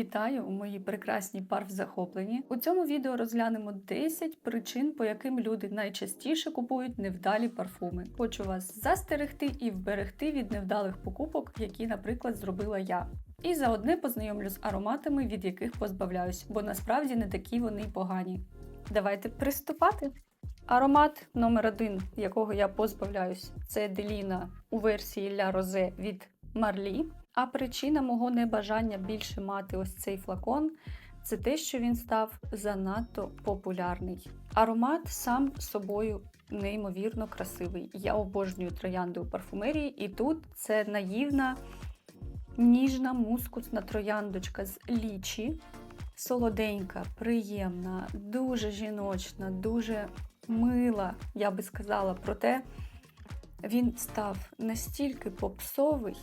Вітаю у моїй прекрасній парф-захопленні. У цьому відео розглянемо 10 причин, по яким люди найчастіше купують невдалі парфуми. Хочу вас застерегти і вберегти від невдалих покупок, які, наприклад, зробила я. І заодне познайомлю з ароматами, від яких позбавляюсь, бо насправді не такі вони погані. Давайте приступати. Аромат номер один, якого я позбавляюсь, це Деліна у версії Ля Розе від Марлі. А причина мого небажання більше мати ось цей флакон це те, що він став занадто популярний. Аромат сам собою неймовірно красивий. Я обожнюю троянди у парфумерії, і тут це наївна, ніжна мускусна трояндочка з лічі. Солоденька, приємна, дуже жіночна, дуже мила, я би сказала. Проте він став настільки попсовий.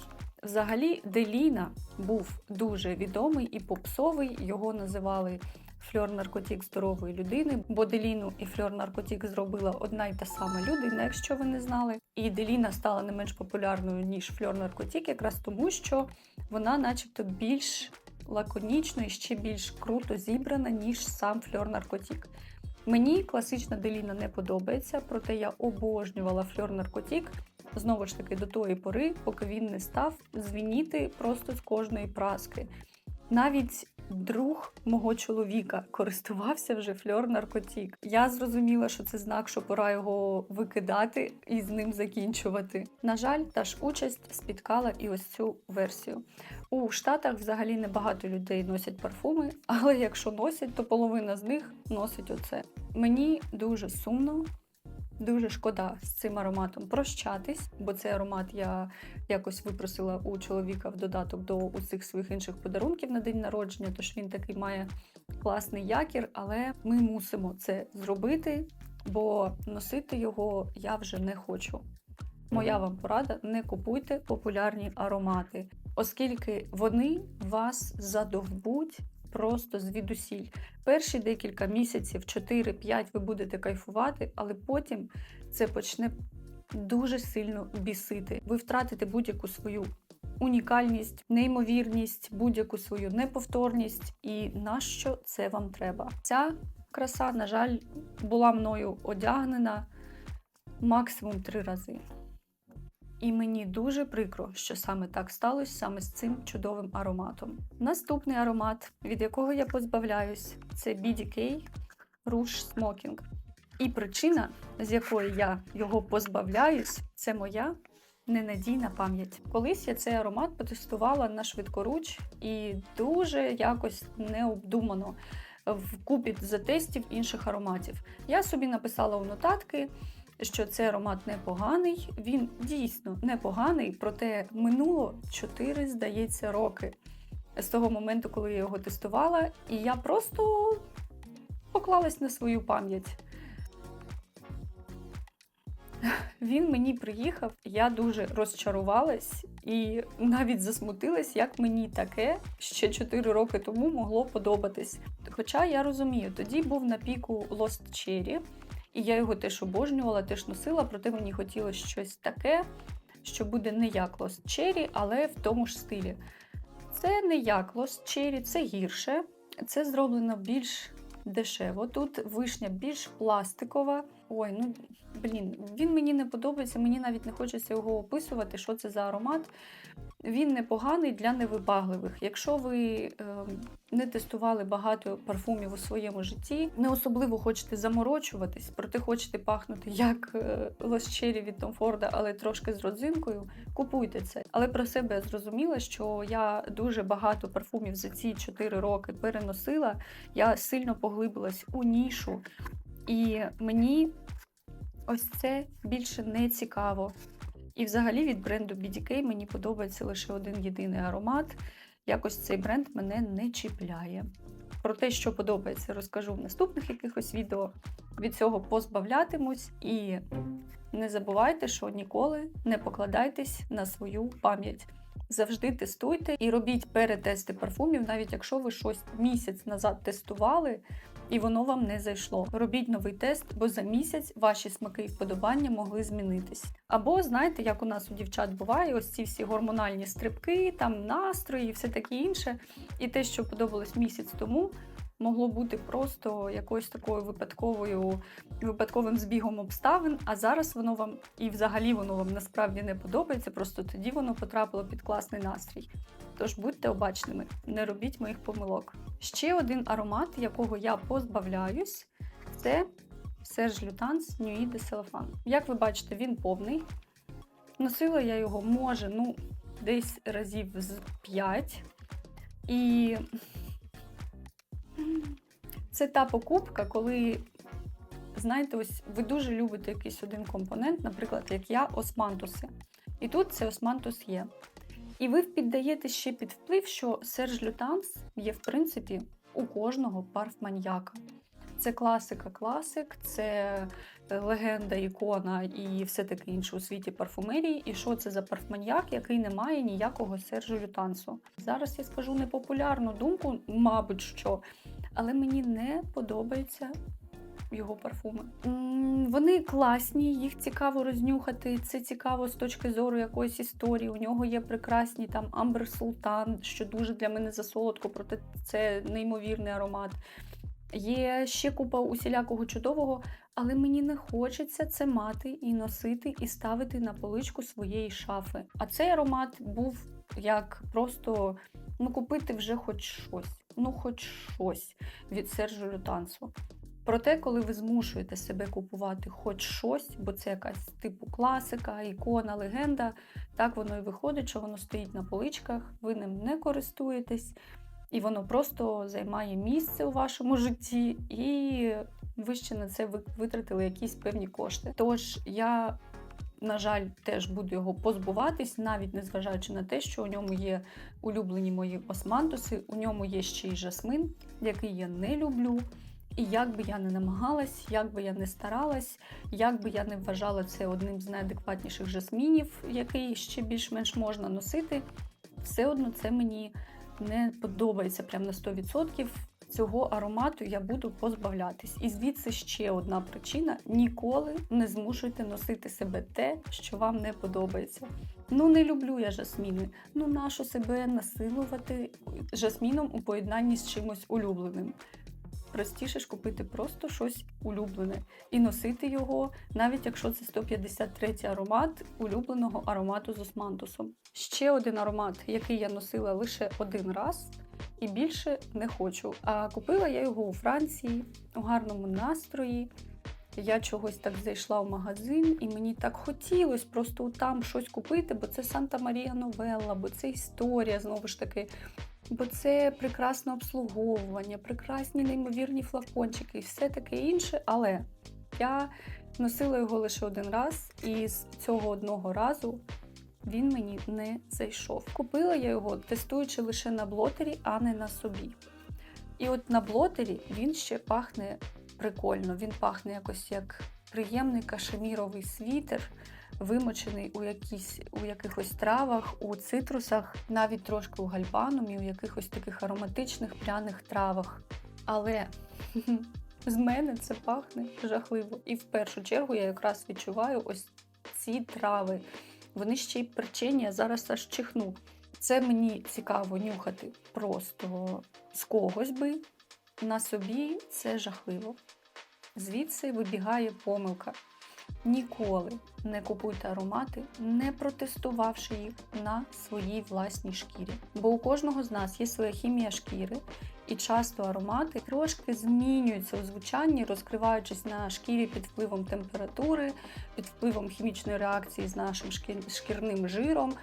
Взагалі, Деліна був дуже відомий і попсовий. Його називали фльор наркотик здорової людини, бо Деліну і фльор наркотик зробила одна й та сама людина, якщо ви не знали. І Деліна стала не менш популярною ніж фльор наркотик, якраз тому, що вона, начебто, більш лаконічно і ще більш круто зібрана, ніж сам фльор наркотик. Мені класична Деліна не подобається, проте я обожнювала фльор наркотик. Знову ж таки, до тої пори, поки він не став звініти просто з кожної праски. Навіть друг мого чоловіка користувався вже фльор наркотик. Я зрозуміла, що це знак, що пора його викидати і з ним закінчувати. На жаль, та ж участь спіткала і ось цю версію. У Штатах взагалі небагато людей носять парфуми, але якщо носять, то половина з них носить оце. Мені дуже сумно. Дуже шкода з цим ароматом прощатись, бо цей аромат я якось випросила у чоловіка в додаток до усіх своїх інших подарунків на день народження, тож він такий має класний якір, але ми мусимо це зробити, бо носити його я вже не хочу. Моя вам порада: не купуйте популярні аромати, оскільки вони вас задовбуть просто звідусіль. Перші декілька місяців, 4-5, ви будете кайфувати, але потім це почне дуже сильно бісити. Ви втратите будь-яку свою унікальність, неймовірність, будь-яку свою неповторність. І нащо це вам треба? Ця краса, на жаль, була мною одягнена максимум три рази. І мені дуже прикро, що саме так сталося саме з цим чудовим ароматом. Наступний аромат, від якого я позбавляюсь, це BDK Rouge Smoking. І причина, з якої я його позбавляюсь, це моя ненадійна пам'ять. Колись я цей аромат потестувала на швидкоруч і дуже якось необдумано вкупі за тестів інших ароматів. Я собі написала у нотатки що цей аромат непоганий. Він дійсно непоганий, проте минуло 4, здається, роки з того моменту, коли я його тестувала, і я просто поклалась на свою пам'ять. Він мені приїхав, я дуже розчарувалась і навіть засмутилась, як мені таке ще 4 роки тому могло подобатись. Хоча я розумію, тоді був на піку Lost Cherry, і я його теж обожнювала, теж носила, проте мені хотілося щось таке, що буде не як Lost Cherry, але в тому ж стилі. Це не як Lost Cherry, це гірше. Це зроблено більш дешево. Тут вишня більш пластикова. Ой, ну блін, він мені не подобається, мені навіть не хочеться його описувати, що це за аромат. Він непоганий для невибагливих. Якщо ви е, не тестували багато парфумів у своєму житті, не особливо хочете заморочуватись, проте хочете пахнути як е, лосчері від Том Форда, але трошки з родзинкою, купуйте це. Але про себе я зрозуміла, що я дуже багато парфумів за ці 4 роки переносила. Я сильно поглибилась у нішу, і мені ось це більше не цікаво. І взагалі від бренду BDK мені подобається лише один єдиний аромат. Якось цей бренд мене не чіпляє. Про те, що подобається, розкажу в наступних якихось відео. Від цього позбавлятимусь. І не забувайте, що ніколи не покладайтесь на свою пам'ять. Завжди тестуйте і робіть перетести парфумів, навіть якщо ви щось місяць назад тестували. І воно вам не зайшло. Робіть новий тест, бо за місяць ваші смаки і вподобання могли змінитись. Або знаєте, як у нас у дівчат буває, ось ці всі гормональні стрибки, там настрої і все таке інше. І те, що подобалось місяць тому, могло бути просто якоюсь такою випадковою випадковим збігом обставин. А зараз воно вам і взагалі воно вам насправді не подобається. Просто тоді воно потрапило під класний настрій. Тож будьте обачними, не робіть моїх помилок. Ще один аромат, якого я позбавляюсь, це Serge Lutens Nuit de Cellophane. Як ви бачите, він повний. Носила я його, може, ну, десь разів з 5. І це та покупка, коли, знаєте, ось ви дуже любите якийсь один компонент, наприклад, як я, османтуси. І тут цей османтус є. І ви піддаєте ще під вплив, що Серж Лютанс є, в принципі, у кожного парфманьяка. Це класика класик, це легенда, ікона і все таке інше у світі парфумерії. І що це за парфманьяк, який не має ніякого Сержу Лютансу? Зараз я скажу непопулярну думку, мабуть, що, але мені не подобається його парфуми. Вони класні, їх цікаво рознюхати. Це цікаво з точки зору якоїсь історії. У нього є прекрасні там Амбер Султан, що дуже для мене засолодко, проте це неймовірний аромат. Є ще купа усілякого чудового, але мені не хочеться це мати і носити, і ставити на поличку своєї шафи. А цей аромат був як просто ну, купити вже хоч щось, ну хоч щось від Сержу Лютансу. Проте, коли ви змушуєте себе купувати хоч щось, бо це якась типу класика, ікона, легенда, так воно і виходить, що воно стоїть на поличках, ви ним не користуєтесь, і воно просто займає місце у вашому житті, і ви ще на це ви- витратили якісь певні кошти. Тож я, на жаль, теж буду його позбуватись, навіть незважаючи на те, що у ньому є улюблені мої османтуси, у ньому є ще й жасмин, який я не люблю. І як би я не намагалась, як би я не старалась, як би я не вважала це одним з найадекватніших жасмінів, який ще більш-менш можна носити, все одно це мені не подобається прям на 100%. Цього аромату я буду позбавлятись. І звідси ще одна причина: ніколи не змушуйте носити себе те, що вам не подобається. Ну, не люблю я жасміни. Ну, нащо себе насилувати жасміном у поєднанні з чимось улюбленим? Простіше ж купити просто щось улюблене і носити його, навіть якщо це 153 аромат улюбленого аромату з османтусом. Ще один аромат, який я носила лише один раз. І більше не хочу. А купила я його у Франції у гарному настрої. Я чогось так зайшла в магазин, і мені так хотілося просто там щось купити, бо це Санта Марія Новелла, бо це історія знову ж таки. Бо це прекрасне обслуговування, прекрасні неймовірні флакончики і все таке інше. Але я носила його лише один раз, і з цього одного разу він мені не зайшов. Купила я його, тестуючи лише на блотері, а не на собі. І от на блотері він ще пахне прикольно. Він пахне якось як приємний кашеміровий світер, вимочений у, якісь, у якихось травах, у цитрусах, навіть трошки у гальбанумі, у якихось таких ароматичних пряних травах. Але з мене це пахне жахливо. І в першу чергу я якраз відчуваю ось ці трави. Вони ще й причині, я зараз аж чихну. Це мені цікаво нюхати просто з когось би. На собі це жахливо. Звідси вибігає помилка. Ніколи не купуйте аромати, не протестувавши їх на своїй власній шкірі. Бо у кожного з нас є своя хімія шкіри, і часто аромати трошки змінюються у звучанні, розкриваючись на шкірі під впливом температури, під впливом хімічної реакції з нашим шкірним жиром.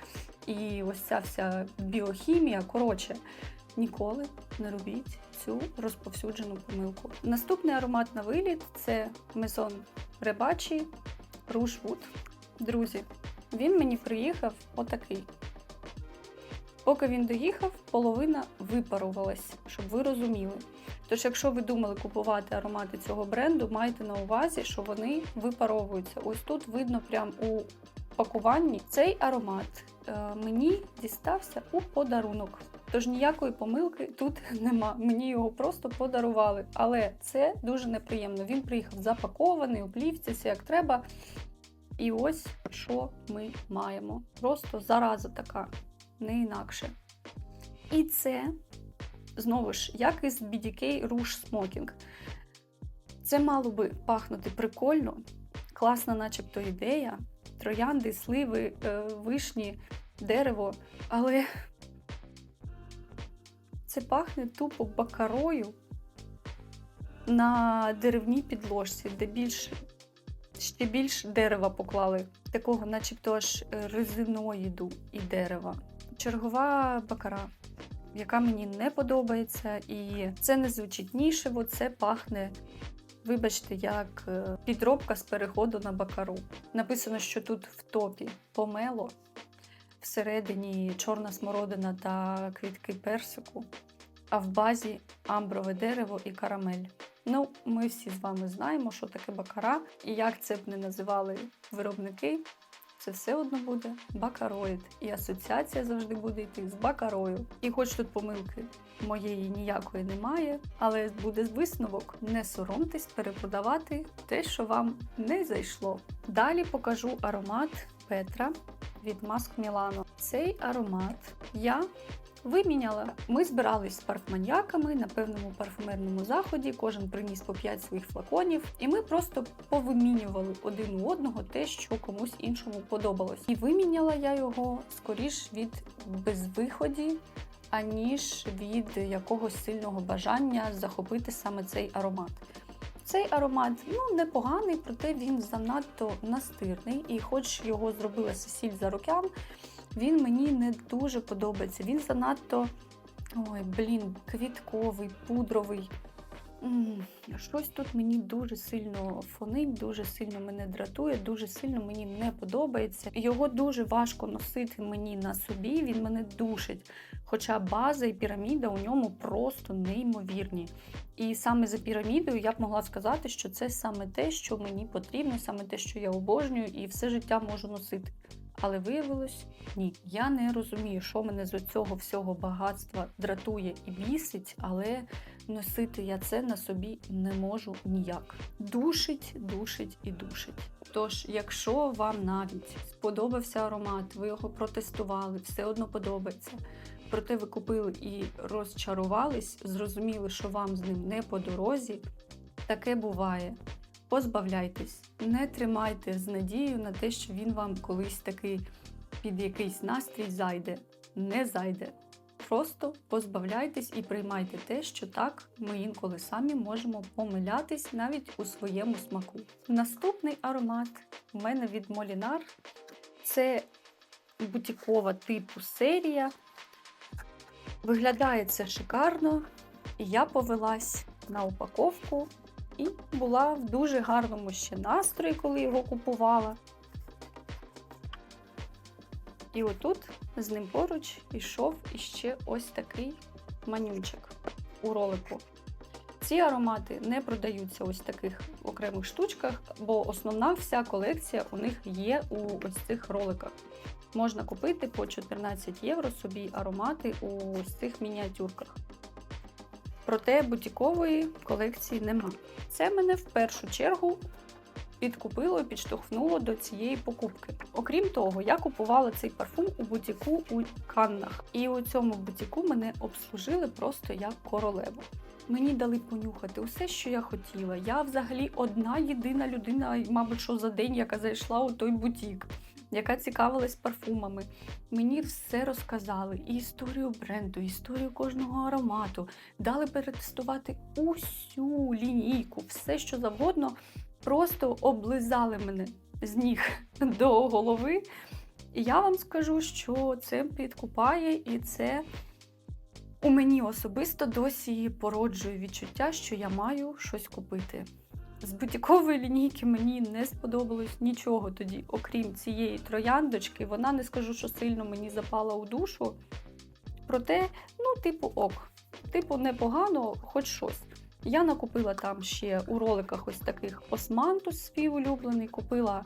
І ось ця вся біохімія. Коротше, ніколи не робіть цю розповсюджену помилку. Наступний аромат на виліт це Maison Ребачі Wood. Друзі, він мені приїхав отакий. Поки він доїхав, половина випарувалась, щоб ви розуміли. Тож, якщо ви думали купувати аромати цього бренду, майте на увазі, що вони випаровуються. Ось тут видно прям у пакуванні. Цей аромат е, мені дістався у подарунок. Тож ніякої помилки тут нема. Мені його просто подарували. Але це дуже неприємно. Він приїхав запакований у плівці, все як треба. І ось що ми маємо. Просто зараза така, не інакше. І це, знову ж, як із BDK Rouge Smoking. Це мало би пахнути прикольно, класна, начебто, ідея. Троянди, сливи, е, вишні, дерево. Але це пахне тупо бакарою на деревній підложці, де більш, ще більш дерева поклали. Такого, начебто, аж резиноїду і дерева. Чергова бакара, яка мені не подобається, і це не звучить нішево, це пахне Вибачте, як е, підробка з переходу на бакару. Написано, що тут в топі помело, всередині чорна смородина та квітки персику, а в базі амброве дерево і карамель. Ну, ми всі з вами знаємо, що таке бакара, і як це б не називали виробники, це все одно буде бакароїд. І асоціація завжди буде йти з бакарою. І хоч тут помилки моєї ніякої немає, але буде висновок: не соромтесь перепродавати те, що вам не зайшло. Далі покажу аромат Петра від Маск Мілано. Цей аромат я виміняла. Ми збирались з парфманьяками на певному парфумерному заході. Кожен приніс по 5 своїх флаконів, і ми просто повимінювали один у одного те, що комусь іншому подобалось. І виміняла я його скоріш від безвиході. Аніж від якогось сильного бажання захопити саме цей аромат. Цей аромат ну непоганий, проте він занадто настирний, і хоч його зробила Сесіль за рокям, він мені не дуже подобається. Він занадто ой, блін, квітковий, пудровий. Щось тут мені дуже сильно фонить, дуже сильно мене дратує, дуже сильно мені не подобається. Його дуже важко носити мені на собі, він мене душить. Хоча база і піраміда у ньому просто неймовірні. І саме за пірамідою я б могла сказати, що це саме те, що мені потрібно, саме те, що я обожнюю, і все життя можу носити. Але виявилось ні. Я не розумію, що мене з цього всього багатства дратує і бісить, але носити я це на собі не можу ніяк. Душить, душить і душить. Тож, якщо вам навіть сподобався аромат, ви його протестували, все одно подобається. Проте ви купили і розчарувались, зрозуміли, що вам з ним не по дорозі. Таке буває. Позбавляйтесь, не тримайте з надією на те, що він вам колись такий під якийсь настрій зайде. Не зайде. Просто позбавляйтесь і приймайте те, що так ми інколи самі можемо помилятись навіть у своєму смаку. Наступний аромат у мене від Молінар це бутікова типу серія. Виглядає це шикарно, і я повелась на упаковку і була в дуже гарному ще настрої, коли його купувала. І отут з ним поруч ішов іще ось такий манючок у ролику. Ці аромати не продаються ось таких окремих штучках, бо основна вся колекція у них є у ось цих роликах. Можна купити по 14 євро собі аромати у ось цих мініатюрках. Проте бутікової колекції нема. Це мене в першу чергу підкупило і підштовхнуло до цієї покупки. Окрім того, я купувала цей парфум у бутіку у Каннах. І у цьому бутіку мене обслужили просто як королеву. Мені дали понюхати усе, що я хотіла. Я взагалі одна єдина людина, мабуть, що за день, яка зайшла у той бутік, яка цікавилась парфумами. Мені все розказали: і історію бренду, і історію кожного аромату. Дали перетестувати усю лінійку, все що завгодно. Просто облизали мене з ніг до голови. І я вам скажу, що це підкупає, і це у мені особисто досі породжує відчуття, що я маю щось купити. З бутікової лінійки мені не сподобалось нічого тоді, окрім цієї трояндочки. Вона не скажу, що сильно мені запала у душу. Проте, ну, типу, ок. Типу, непогано, хоч щось. Я накупила там ще у роликах ось таких османтус свій улюблений, купила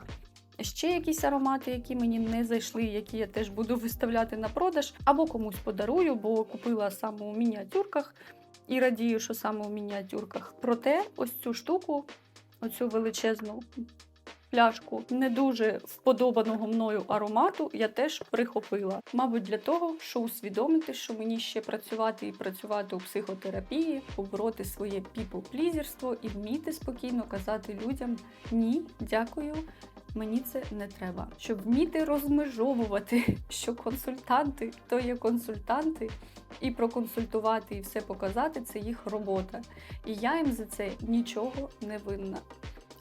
ще якісь аромати, які мені не зайшли, які я теж буду виставляти на продаж, або комусь подарую, бо купила саме у мініатюрках і радію, що саме у мініатюрках. Проте ось цю штуку, оцю величезну пляшку не дуже вподобаного мною аромату я теж прихопила. Мабуть, для того, щоб усвідомити, що мені ще працювати і працювати у психотерапії, побороти своє people-плізерство і вміти спокійно казати людям ні, дякую. Мені це не треба, щоб вміти розмежовувати, що консультанти то є консультанти, і проконсультувати і все показати це їх робота. І я їм за це нічого не винна.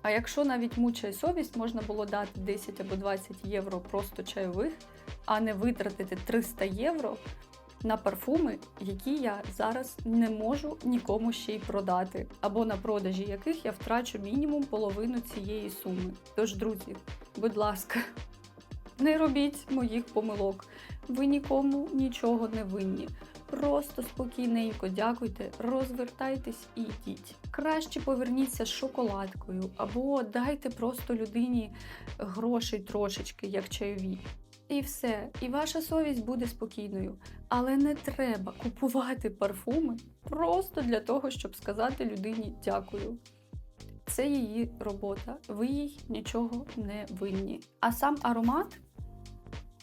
А якщо навіть мучає совість, можна було дати 10 або 20 євро просто чайових, а не витратити 300 євро на парфуми, які я зараз не можу нікому ще й продати, або на продажі яких я втрачу мінімум половину цієї суми. Тож, друзі, будь ласка, не робіть моїх помилок. Ви нікому нічого не винні. Просто спокійненько дякуйте, розвертайтесь і йдіть. Краще поверніться з шоколадкою, або дайте просто людині грошей трошечки, як чайові. І все, і ваша совість буде спокійною. Але не треба купувати парфуми просто для того, щоб сказати людині дякую. Це її робота, ви їй нічого не винні. А сам аромат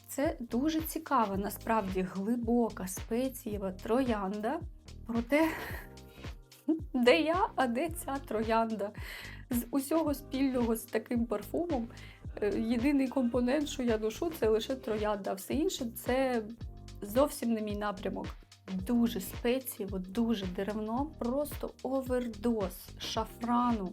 це дуже цікава, насправді глибока спецієва троянда. Проте, де я, а де ця троянда? З усього спільного з таким парфумом. Е, Єдиний компонент, що я ношу, це лише троянда. Все інше це зовсім не мій напрямок. Дуже спецієво, дуже деревно, просто овердоз шафрану.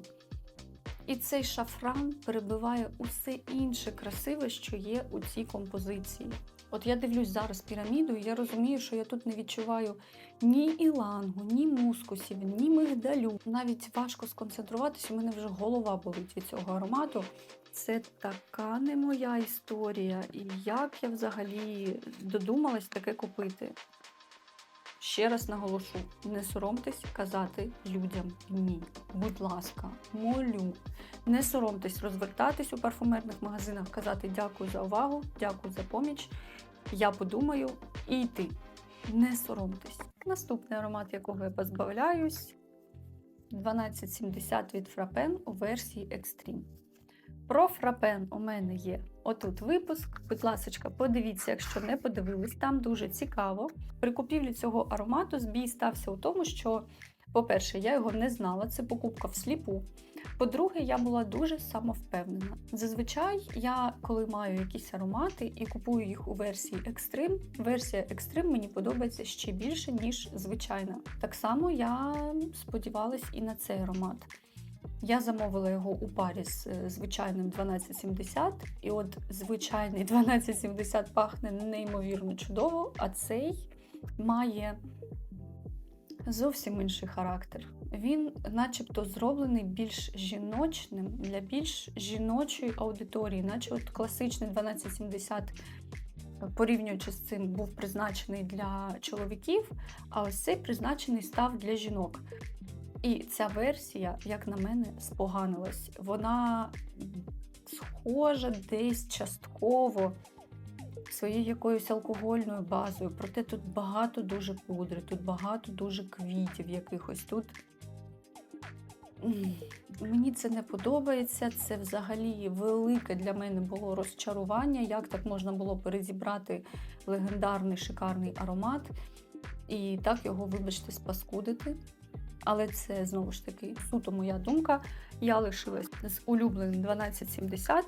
І цей шафран перебиває усе інше красиве, що є у цій композиції. От я дивлюсь зараз піраміду, і я розумію, що я тут не відчуваю ні ілангу, ні мускусів, ні мигдалю. Навіть важко сконцентруватися, у мене вже голова болить від цього аромату. Це така не моя історія. І як я взагалі додумалась таке купити? Ще раз наголошу: не соромтесь казати людям ні. Будь ласка, молю. Не соромтесь розвертатись у парфумерних магазинах, казати дякую за увагу, дякую за поміч. Я подумаю і йти. Не соромтесь. Наступний аромат, якого я позбавляюсь, 1270 від Frappen у версії Extreme. Про фрапен у мене є отут випуск. Будь ласка, подивіться, якщо не подивились, там дуже цікаво. При купівлі цього аромату збій стався у тому, що, по-перше, я його не знала, це покупка всліпу. По-друге, я була дуже самовпевнена. Зазвичай я, коли маю якісь аромати і купую їх у версії Extreme, версія Extreme мені подобається ще більше, ніж звичайна. Так само я сподівалась і на цей аромат. Я замовила його у парі з е, звичайним 1270, і от звичайний 1270 пахне неймовірно чудово, а цей має зовсім інший характер. Він, начебто, зроблений більш жіночним для більш жіночої аудиторії, наче от класичний 1270 порівнюючи з цим, був призначений для чоловіків, а ось цей призначений став для жінок. І ця версія, як на мене, споганилась. Вона схожа десь частково своєю якоюсь алкогольною базою. Проте тут багато дуже пудри, тут багато дуже квітів якихось. Тут мені це не подобається. Це взагалі велике для мене було розчарування, як так можна було перезібрати легендарний шикарний аромат і так його, вибачте, спаскудити. Але це знову ж таки суто моя думка. Я лишилась з улюбленим 1270,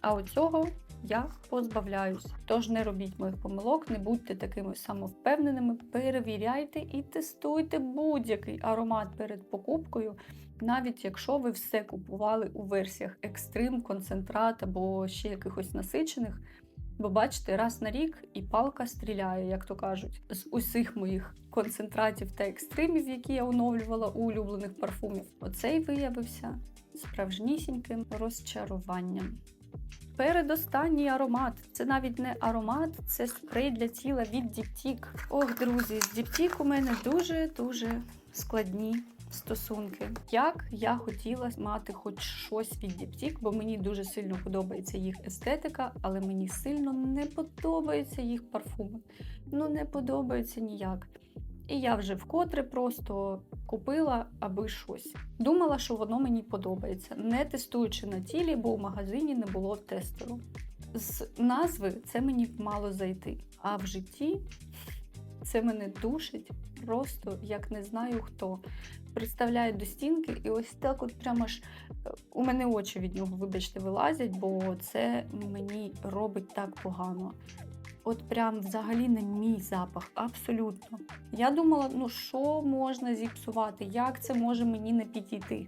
а оцього я позбавляюсь. Тож не робіть моїх помилок, не будьте такими самовпевненими, перевіряйте і тестуйте будь-який аромат перед покупкою, навіть якщо ви все купували у версіях екстрим, концентрат або ще якихось насичених. Бо бачите, раз на рік і палка стріляє, як то кажуть, з усіх моїх концентратів та екстримів, які я оновлювала у улюблених парфумів. Оцей виявився справжнісіньким розчаруванням. Передостанній аромат. Це навіть не аромат, це спрей для тіла від Diptyque. Ох, друзі, з Diptyque у мене дуже-дуже складні стосунки. Як я хотіла мати хоч щось від Діптік, бо мені дуже сильно подобається їх естетика, але мені сильно не подобаються їх парфуми. Ну не подобається ніяк. І я вже вкотре просто купила аби щось. Думала, що воно мені подобається, не тестуючи на тілі, бо в магазині не було тестеру. З назви це мені мало зайти, а в житті це мене душить просто як не знаю хто. Представляю до стінки, і ось так, от прямо ж е, у мене очі від нього, вибачте, вилазять, бо це мені робить так погано. От прям взагалі не мій запах, абсолютно. Я думала, ну що можна зіпсувати, як це може мені не підійти.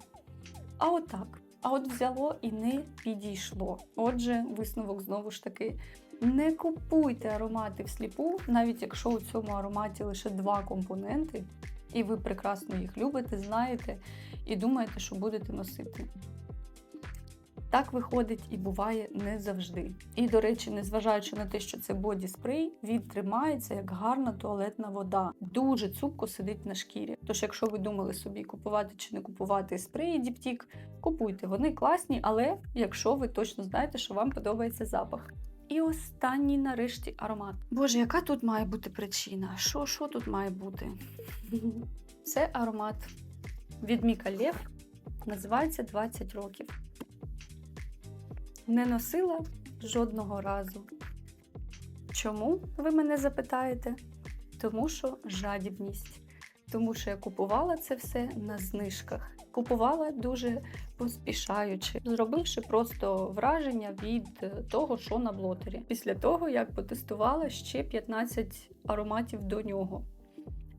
А от так. А от взяло і не підійшло. Отже, висновок знову ж таки. Не купуйте аромати всліпу, навіть якщо у цьому ароматі лише два компоненти, і ви прекрасно їх любите, знаєте і думаєте, що будете носити. Так виходить і буває не завжди. І, до речі, незважаючи на те, що це боді-спрей, він тримається як гарна туалетна вода. Дуже цупко сидить на шкірі. Тож, якщо ви думали собі купувати чи не купувати спреї Діптік, купуйте. Вони класні, але якщо ви точно знаєте, що вам подобається запах. І останній нарешті аромат. Боже, яка тут має бути причина? Що, що тут має бути? Це аромат від Міка Лев. Називається 20 років. Не носила жодного разу. Чому ви мене запитаєте? Тому що жадібність. Тому що я купувала це все на знижках. Купувала дуже поспішаючи, зробивши просто враження від того, що на блотері. Pісля того, як потестувала ще 15 ароматів до нього.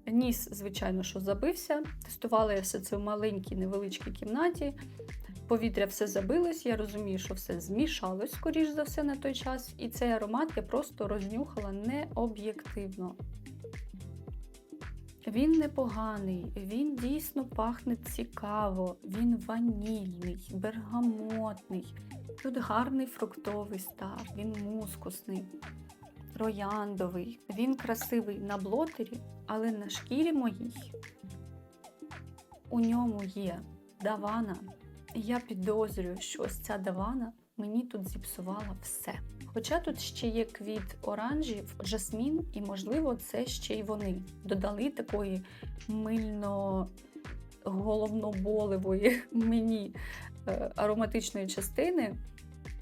Ніс, звичайно, що забився. Тестувала я все це в маленькій невеличкій кімнаті. Повітря все забилось, я розумію, що все змішалось, скоріш за все, на той час. І цей аромат я просто рознюхала необ'єктивно. Він непоганий, він дійсно пахне цікаво, він ванільний, бергамотний. Тут гарний фруктовий стар, він мускусний, трояндовий. Він красивий на блотері, але на шкірі моїй у ньому є давана. Я підозрюю, що ось ця давана мені тут зіпсувала все. Хоча тут ще є квіт оранжів, жасмін, і, можливо, це ще й вони додали такої мильно головноболивої мені е, ароматичної частини.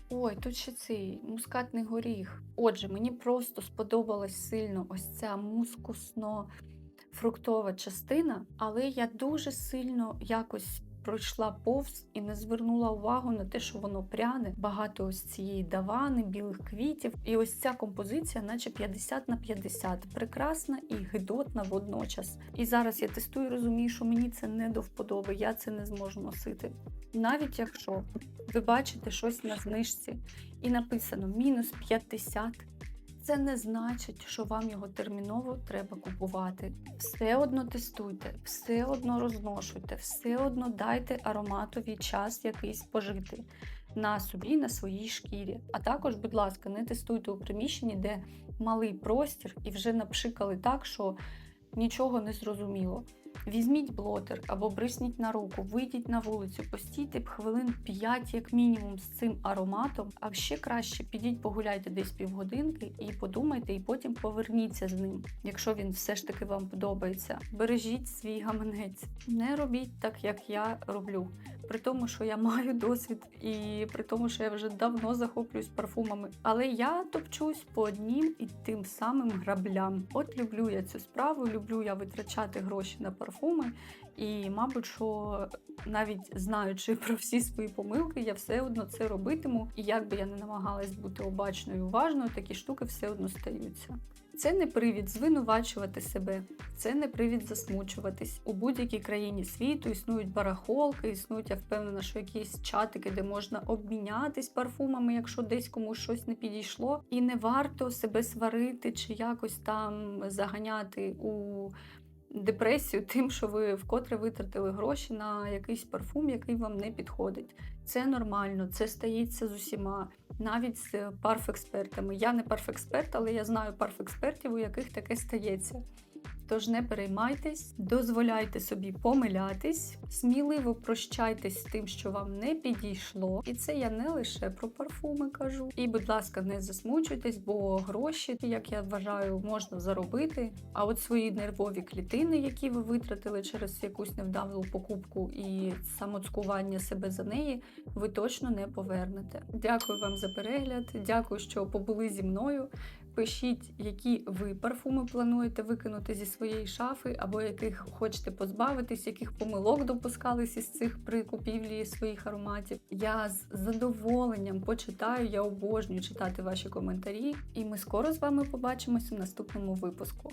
Ой, тут ще цей мускатний горіх. Отже, мені просто сподобалась сильно ось ця мускусно-фруктова частина, але я дуже сильно якось пройшла повз і не звернула увагу на те, що воно пряне, багато ось цієї давани, білих квітів. І ось ця композиція, наче 50 на 50, прекрасна і гидотна водночас. І зараз я тестую, розумію, що мені це не до вподоби, я це не зможу носити. Навіть якщо ви бачите щось на знижці і написано мінус 50, це не значить, що вам його терміново треба купувати. Все одно тестуйте, все одно розношуйте, все одно дайте ароматові час якийсь пожити на собі, на своїй шкірі. А також, будь ласка, не тестуйте у приміщенні, де малий простір і вже напшикали так, що нічого не зрозуміло. Візьміть блотер або брисніть на руку, вийдіть на вулицю, постійте б хвилин 5 як мінімум з цим ароматом, а ще краще підіть погуляйте десь півгодинки і подумайте, і потім поверніться з ним, якщо він все ж таки вам подобається. Бережіть свій гаманець, не робіть так, як я роблю. При тому, що я маю досвід, і при тому, що я вже давно захоплююсь парфумами. Але я топчусь по однім і тим самим граблям. От люблю я цю справу, люблю я витрачати гроші на парфуми. І, мабуть, що навіть знаючи про всі свої помилки, я все одно це робитиму. І як би я не намагалась бути обачною і уважною, такі штуки все одно стаються. Це не привід звинувачувати себе, це не привід засмучуватись. У будь-якій країні світу існують барахолки, існують, я впевнена, що якісь чатики, де можна обмінятись парфумами, якщо десь комусь щось не підійшло. І не варто себе сварити чи якось там заганяти у депресію тим, що ви вкотре витратили гроші на якийсь парфум, який вам не підходить. Це нормально, це стається з усіма, навіть з парфекспертами. Я не парфексперт, але я знаю парфекспертів, у яких таке стається. Тож не переймайтесь, дозволяйте собі помилятись, сміливо прощайтесь з тим, що вам не підійшло. І це я не лише про парфуми кажу. І, будь ласка, не засмучуйтесь, бо гроші, як я вважаю, можна заробити. А от свої нервові клітини, які ви витратили через якусь невдалу покупку і самоцькування себе за неї, ви точно не повернете. Дякую вам за перегляд. Дякую, що побули зі мною. Пишіть, які ви парфуми плануєте викинути зі своєї шафи, або яких хочете позбавитись, яких помилок допускались із цих при купівлі своїх ароматів. Я з задоволенням почитаю, я обожнюю читати ваші коментарі, і ми скоро з вами побачимося в наступному випуску.